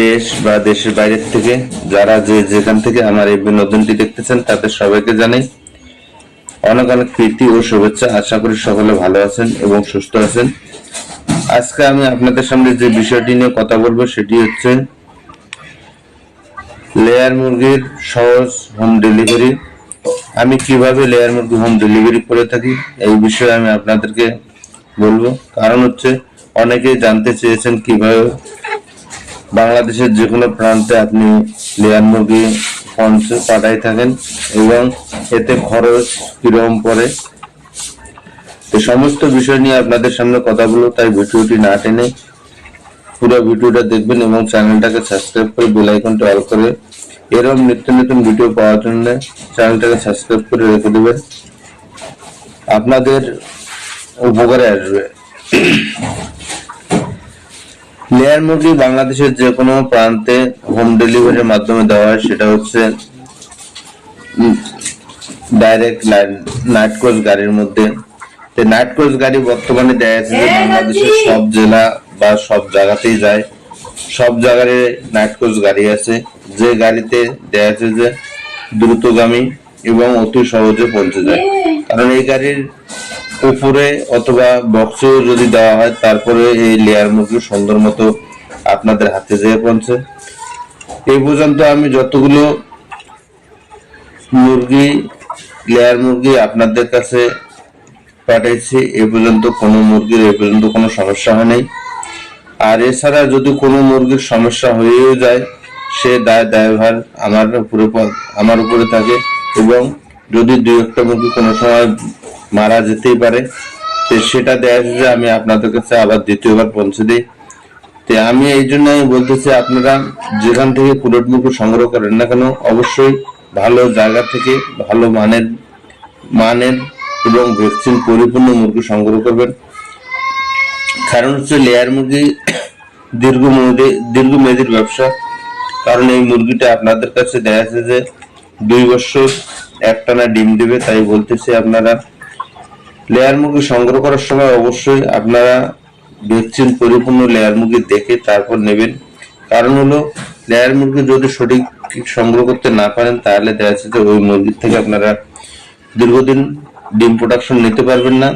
দেশ বা দেশের বাইরের থেকে যারা যে যেখান থেকে আমার এই বিনোদনটি দেখতেছেন, তাদের সবাইকে জানাই অনেক অনেক প্রীতি ও শুভেচ্ছা। আশা করি সকলে ভালো আছেন এবং সুস্থ আছেন। আজকে আমি আপনাদের সামনে যে বিষয়টি নিয়ে কথা বলব, সেটি হচ্ছে লেয়ার মুরগির সহজ হোম ডেলিভারি আমি কীভাবে লেয়ার মুরগি হোম ডেলিভারি করে থাকি, এই বিষয়ে আমি আপনাদেরকে বলব। কারণ হচ্ছে, অনেকেই জানতে চেয়েছেন কীভাবে বাংলাদেশের যে কোনো প্রান্তে আপনি লেয়ার মুরগি পঞ্চে পাঠাই থাকেন এবং এতে খরচ কীরকম পড়ে? এই সমস্ত বিষয় নিয়ে আপনাদের সামনে কথা বলব, তাই ভিডিওটি না টেনে পুরো ভিডিওটা দেখবেন এবং চ্যানেলটাকে সাবস্ক্রাইব করে বেল আইকনটা অল করে এরকম নিত্য নতুন ভিডিও পাওয়ার জন্য চ্যানেলটাকে সাবস্ক্রাইব করে রেখে দেবেন। আপনাদের উপকারে আসবে। লেয়ার মুরগি বাংলাদেশের যে কোনো প্রান্তে হোম ডেলিভারির মাধ্যমে দেওয়া হয় সেটা হচ্ছে ডাইরেক্ট নাইট কোচ গাড়ির মধ্যে। নাইট কোচ গাড়ি বর্তমানে দেয়া আছে যে বাংলাদেশের সব জেলা বা সব জায়গাতেই যায়। সব জায়গায় নাইট কোচ গাড়ি আছে। যে গাড়িতে দেয়া আছে যে দ্রুতগামী এবং অতি সহজে পৌঁছে যায়। কারণ এই গাড়ির উপরে অথবা বক্সে যদি দেওয়া হয়, তারপরে এই লেয়ার মুরগি সুন্দর মতো আপনাদের হাতে যেয়ে পৌঁছে এই পর্যন্ত আমি যতগুলো মুরগি লেয়ার মুরগি আপনাদের কাছে পাঠাইছি, এ পর্যন্ত কোনো মুরগির, এ পর্যন্ত কোনো সমস্যা হয় নাই। আর এছাড়া যদি কোনো মুরগির সমস্যা হয়েও যায়, সে দায় দায়ভার আমার উপরে আমার উপরে থাকে এবং যদি দু একটা মুরগি কোনো সময় মারা যেতেই পারে। তো সেটা যাচ্ছে যে আমি আপনাদের কাছে আবার দ্বিতীয়বার পৌঁছে দিই। তো আমি এই জন্য আমি বলতেছি, আপনারা যেখান থেকে পুরোট মুরগি সংগ্রহ করেন না কেন, অবশ্যই ভালো জায়গা থেকে ভালো মানের মানের এবং ভ্যাকসিন পরিপূর্ণ মুরগি সংগ্রহ করবেন। কারণ হচ্ছে লেয়ার মুরগি দীর্ঘ মেয়াদি দীর্ঘ মেয়াদির ব্যবসা। কারণ এই মুরগিটা আপনাদের কাছে দেখা যাচ্ছে যে দুই বছর একটানা ডিম দেবে, তাই বলতেছি আপনারা লেয়ার মুরগি সংগ্রহ করার সময় অবশ্যই আপনারা ভ্যাকসিন পরিপূর্ণ লেয়ার মুরগি দেখে তারপর নেবেন। কারণ হলো লেয়ার মুরগি যদি সঠিক সংগ্রহ করতে না পারেন, তাহলে দেখা যাচ্ছে যে ওই মুরগির থেকে আপনারা দীর্ঘদিন ডিম প্রোডাকশন নিতে পারবেন না।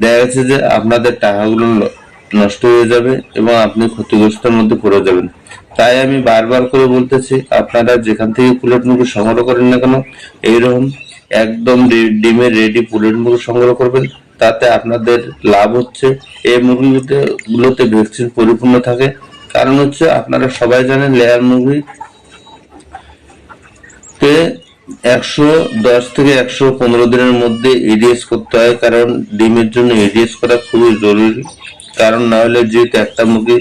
দেখা যাচ্ছে যে আপনাদের টাকাগুলো নষ্ট হয়ে যাবে এবং আপনি ক্ষতিগ্রস্তের মধ্যে পড়ে যাবেন। তাই আমি বারবার করে বলতেছি, আপনারা যেখান থেকে পুলেট মুরগি সংগ্রহ করেন না কেন, এইরকম একদম ডিমের রেডি পুলেট মুরগি সংগ্রহ করবেন। তাতে আপনাদের লাভ হচ্ছে। এই মুরগিগুলোতে গুলোতে ভ্যাকসিন পরিপূর্ণ থাকে। কারণ হচ্ছে আপনারা সবাই জানেন লেয়ার মুরগি তে একশো দশ থেকে একশো পনেরো দিনের মধ্যে ইডিএস করতে হয়। কারণ ডিমের জন্য ইডিএস করা খুবই জরুরি। কারণ না হলে যেহেতু একটা মুরগি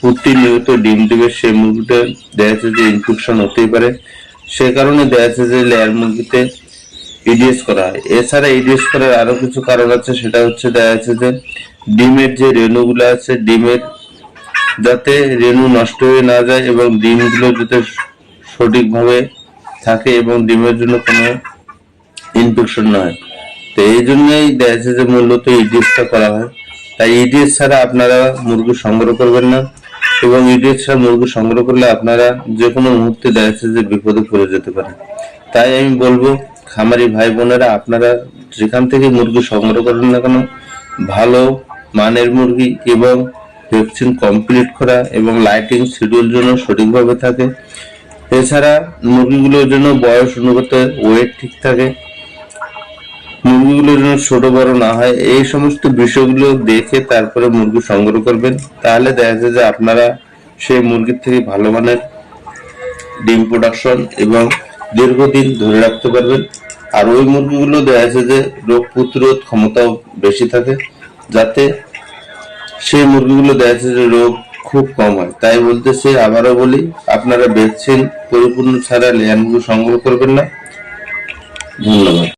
প্রতিনিয়ত ডিম দেবে, সেই মুরগিটা দেখা যাচ্ছে যে ইনফেকশন হতেই পারে। সে কারণে দেখা যাচ্ছে যে লেয়ার মুরগিতে ইডিএস করা হয়। এছাড়া ইডিএস করার আরও কিছু কারণ আছে, সেটা হচ্ছে দেখা যাচ্ছে যে, ডিমের যে রেণুগুলো আছে, ডিমের যাতে রেণু নষ্ট হয়ে না যায় এবং ডিমগুলো যাতে সঠিকভাবে থাকে এবং ডিমের জন্য কোনো ইনফেকশন না হয়। তো এই জন্যই দেখা যাচ্ছে যে, মূলত ইডিএসটা করা হয়। তাই ইডিএস ছাড়া আপনারা মুরগি সংগ্রহ করবেন না এবং ইডিএস ছাড়া মুরগি সংগ্রহ করলে আপনারা যে কোনো মুহূর্তে দেখা যাচ্ছে যে বিপদে পড়ে যেতে পারে তাই আমি বলব খামারি ভাই বোনেরা, আপনারা যেখান থেকে মুরগি সংগ্রহ করেন না কেন, ভালো মানের মুরগি এবং ভ্যাকসিন কমপ্লিট করা এবং লাইটিং শিডিউল জন্য সঠিকভাবে থাকে। এছাড়া মুরগিগুলোর জন্য বয়স অনুপাতে ওয়েট ঠিক থাকে। মুরগিগুলোর জন্য ছোট, বড় না হয়, এই সমস্ত বিষয়গুলো দেখে তারপরে মুরগি সংগ্রহ করবেন। তাহলে দেখা যায় যে আপনারা সেই মুরগির থেকে ভালো মানের ডিম প্রোডাকশন এবং দীর্ঘদিন ধরে রাখতে পারবেন। আর ওই মুরগিগুলো দেখা যাচ্ছে যে, রোগ প্রতিরোধ ক্ষমতাও বেশি থাকে, যাতে সেই মুরগিগুলো দেখা যাচ্ছে যে, রোগ খুব কম হয়। তাই বলতেছি, আবারও বলি, আপনারা ভ্যাকসিন পরিপূর্ণ ছাড়া ল্যান্ডগুলো সংগ্রহ করবেন না। ধন্যবাদ।